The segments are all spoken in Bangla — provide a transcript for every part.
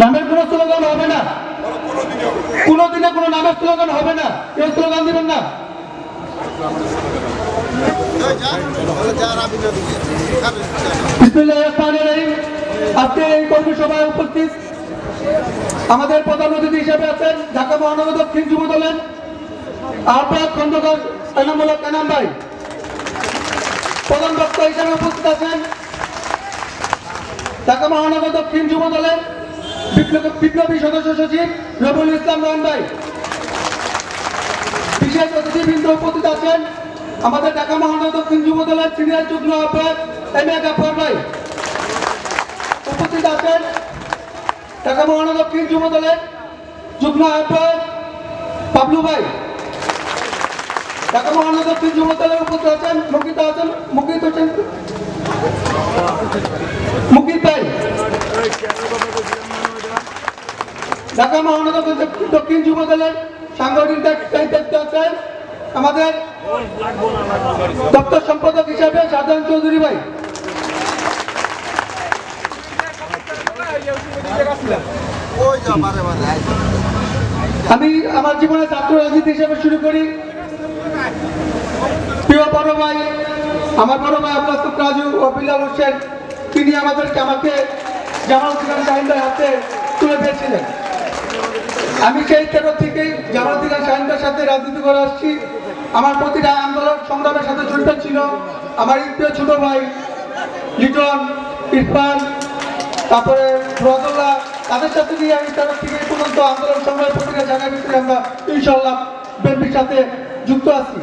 নামের কোনো স্লোগান হবে না। কোনোদিনে কোনো নামের স্লোগান হবে না। কেউ স্লোগান দিবেন না। আজকে এই কর্মী উপস্থিত আমাদের প্রধান অতিথি হিসেবে আছেন ঢাকা মহানগর দক্ষিণ যুব দলের আহ্বায়ক খন্দকার এনামুল্লাহ কানাম ভাই। প্রধান বক্তা হিসেবে উপস্থিত আছেন ঢাকা মহানগর দক্ষিণ যুব দলের বিপ্লব- সদস্য সচিব রবুল ইসলাম রহমান ভাই। বিশেষ অতিথিবৃন্দ উপস্থিত আছেন আমাদের ঢাকা মহানগর দক্ষিণ যুব দলের সিনিয়র যুগ্ম আহ্বায়ক এম এ গাফর ভাই। উপস্থিত আছেন ঢাকা মহানগর দক্ষিণ যুব দলের যুগ্ম আহ্বায়ক পাবলু ভাই। ঢাকা মহানগর দক্ষিণ যুব উপস্থিত আছেন মুকিত আছেন মুকিত হোসেন, মুকিত ভাই। ঢাকা মহানগর দক্ষিণ- যুব দলের সাংগঠনিক দায়িত্ব- আছেন আমাদের দপ্তর সম্পাদক হিসাবে সাধারণ চৌধুরী ভাই। আমি আমার জীবনে ছাত্র রাজনীতি হিসেবে শুরু করি। প্রিয় বড় ভাই, আমার বড় ভাই আব্বাস রাজু বিল্লাল হোসেন, তিনি আমাদেরকে আমাকে জামাল সাহিন্দার হাতে তুলে দিয়েছিলেন। আমি সেই তেরো থেকেই খান সাহিন্দার সাথে রাজনীতি করে আসছি। আমার প্রতিটা আন্দোলন সংগ্রামের সাথে জড়িত ছিল। আমার এই প্রিয় ছোট ভাই লিটন, ইরফান, তারপরে রজল্লাহ তাদের সাথে নিয়ে আমি তেরো থেকে পর্যন্ত আন্দোলন সংগ্রামের প্রতিটা জায়গায় ভিতরে আমরা ইনশাল্লাহ বিএনপির সাথে যুক্ত আছি।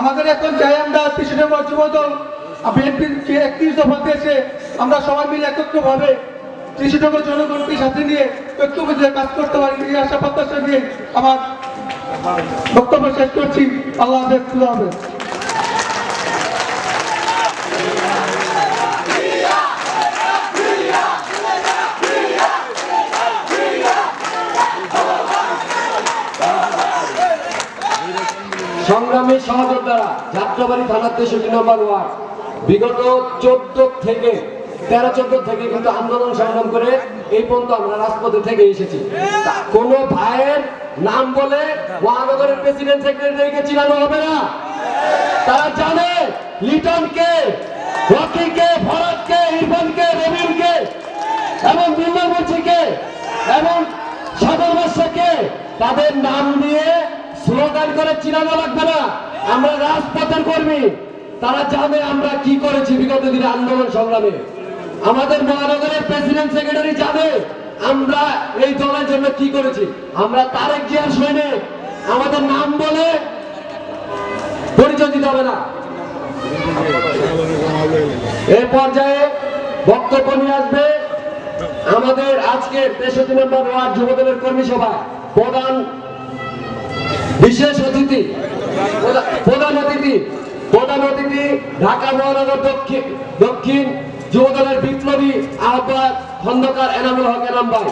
আমাদের এখন চাই আমরা তিরিশে নম্বর যুবদল বিএনপির একত্রিশ দফা দিয়েছে, আমরা সবাই মিলে একত্রভাবে নম্বর জনগণকে সাথে নিয়ে ঐক্যবদ্ধ কাজ করতে পারি, এই আশা প্রত্যাশা নিয়ে আমার বক্তব্য শেষ করছি। আল্লাহ হাফেজ, খুদা হাফেজ। সংগ্রামী সহযোদ্ধারা, যাত্রাবাড়ি থানার তেষট্টি নম্বর ওয়ার্ড, বিগত চোদ্দ থেকে তেরো চোদ্দ থেকে কিন্তু আন্দোলন সংগ্রাম করে এই পর্যন্ত আমরা রাজপথে থেকে এসেছি। কোন ভাইয়ের নাম বলে মহানগরের প্রেসিডেন্ট সেক্রেটারিকে চিনানো হবে না। তারা জানে লিটনকে, রকিকে ভরতকে ইরফানকে, রবিনকে এবং দুর্গামূর্তিকে এবং সদরবাসাকে তাদের নাম দিয়ে স্লোগান করে চিনানো লাগবে না। আমরা রাজপথের কর্মী। তারা জানে আমরা কি করেছি বিগত দিনে আন্দোলন সংগ্রামে। আমাদের মহানগরের প্রেসিডেন্ট সেক্রেটারি জানে আমরা এই দলের জন্য কি করেছি? আমরা তারেক জিয়ার সৈনিক আমাদের নাম বলে পরিচয় দিতে হবে না। এই পর্যায়ে বক্তব্য নিয়ে আসবে আমাদের আজকে তেষট্টি নম্বর ওয়ার্ড যুবদলের কর্মী সভা। প্রধান বিশেষ অতিথি, প্রধান অতিথি প্রধান অতিথি ঢাকা মহানগর দক্ষিণ দক্ষিণ যুবদলের বিপ্লবী আহ্বায়ক খন্দকার এনামুল হক এনাম ভাই